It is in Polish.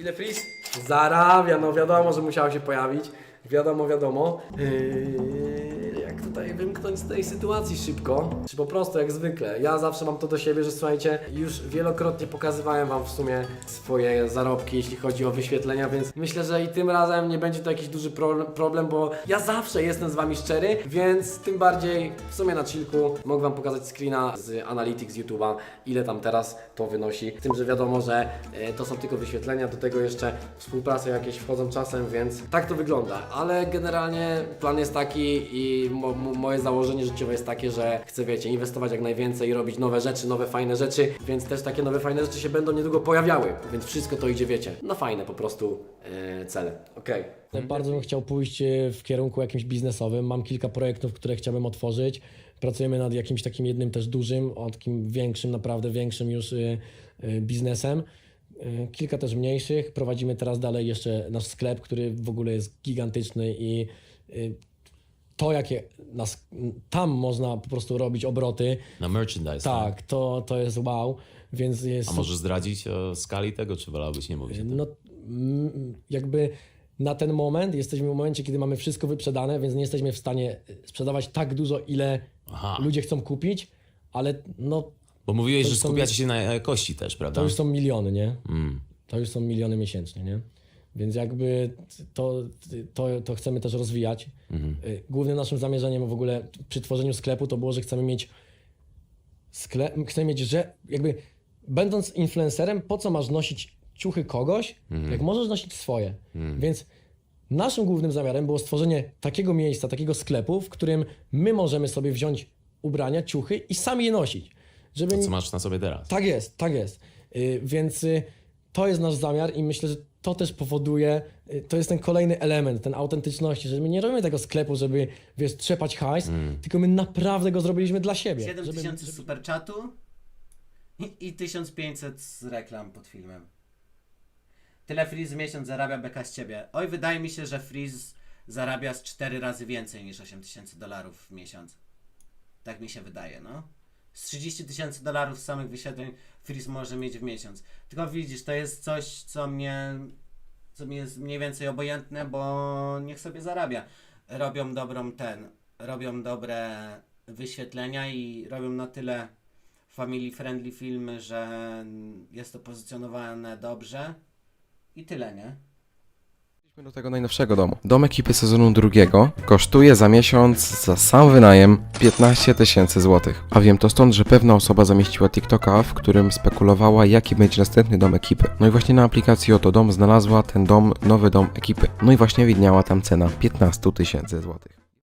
Ile Freeze? Zarabia, no wiadomo, że musiał się pojawić. Wiadomo, wiadomo. Yy, z tej sytuacji szybko? Czy po prostu jak zwykle? Ja zawsze mam to do siebie, że słuchajcie, już wielokrotnie pokazywałem wam w sumie swoje zarobki, jeśli chodzi o wyświetlenia, więc myślę, że i tym razem nie będzie to jakiś duży problem, bo ja zawsze jestem z wami szczery, więc tym bardziej w sumie na chillku mogę wam pokazać screena z Analytics YouTube'a, ile tam teraz to wynosi. Z tym, że wiadomo, że e, to są tylko wyświetlenia, do tego jeszcze współprace jakieś wchodzą czasem, więc tak to wygląda. Ale generalnie plan jest taki i mo moje założenie życiowe jest takie, że chcę, wiecie, inwestować jak najwięcej, robić nowe rzeczy, nowe fajne rzeczy, więc też takie nowe fajne rzeczy się będą niedługo pojawiały, więc wszystko to idzie, wiecie, na fajne po prostu e, cele. Okej. Bardzo bym chciał pójść e, w kierunku jakimś biznesowym. Mam kilka projektów, które chciałbym otworzyć. Pracujemy nad jakimś takim jednym też dużym, o takim większym, naprawdę większym już y, biznesem. Kilka też mniejszych. Prowadzimy teraz dalej jeszcze nasz sklep, który w ogóle jest gigantyczny i to, jakie nas, tam można po prostu robić obroty, Na merchandise. tak, to, to jest wow. Więc jest A możesz zdradzić o skali tego, czy wolałbyś nie mówić? no, mm, jakby na ten moment jesteśmy w momencie, kiedy mamy wszystko wyprzedane, więc nie jesteśmy w stanie sprzedawać tak dużo, ile Aha. ludzie chcą kupić, ale no, Bo mówiłeś, że skupiacie się na jakości też, prawda? to już są miliony, nie? Mm. To już są miliony miesięcznie, nie? Więc jakby to, to, to chcemy też rozwijać. Y, Głównym naszym zamierzeniem w ogóle przy tworzeniu sklepu to było, że chcemy mieć sklep, chcemy mieć, że jakby będąc influencerem, po co masz nosić ciuchy kogoś, jak możesz nosić swoje. Więc naszym głównym zamiarem było stworzenie takiego miejsca, takiego sklepu, w którym my możemy sobie wziąć ubrania, ciuchy i sami je nosić. Żeby To, co masz na sobie teraz. tak jest, tak jest. Y, więc y, to jest nasz zamiar i myślę, że to też powoduje, y, to jest ten kolejny element, ten autentyczności, że my nie robimy tego sklepu, żeby, wiesz, trzepać hajs, tylko my naprawdę go zrobiliśmy dla siebie. 7000 z superchatu i, i 1500 z reklam pod filmem. Tyle Freeze w miesiąc zarabia beka z ciebie. Oj, wydaje mi się, że Freeze zarabia z 4 razy więcej niż 8000 dolarów w miesiąc. Tak mi się wydaje, no. Z 30 tysięcy dolarów samych wyświetleń Freeze może mieć w miesiąc. Tylko widzisz, to jest coś, co mnie, co mi jest mniej więcej obojętne, bo niech sobie zarabia. Robią dobrą ten, robią dobre wyświetlenia i robią na tyle family friendly filmy, że jest to pozycjonowane dobrze i tyle, nie? Przejdźmy do tego najnowszego domu. Dom ekipy sezonu drugiego kosztuje za miesiąc za sam wynajem 15 tysięcy złotych. A wiem to stąd, że pewna osoba zamieściła TikToka, w którym spekulowała, jaki będzie następny dom ekipy. No i właśnie na aplikacji Oto Dom znalazła ten dom, nowy dom ekipy. No i właśnie widniała tam cena 15 tysięcy złotych.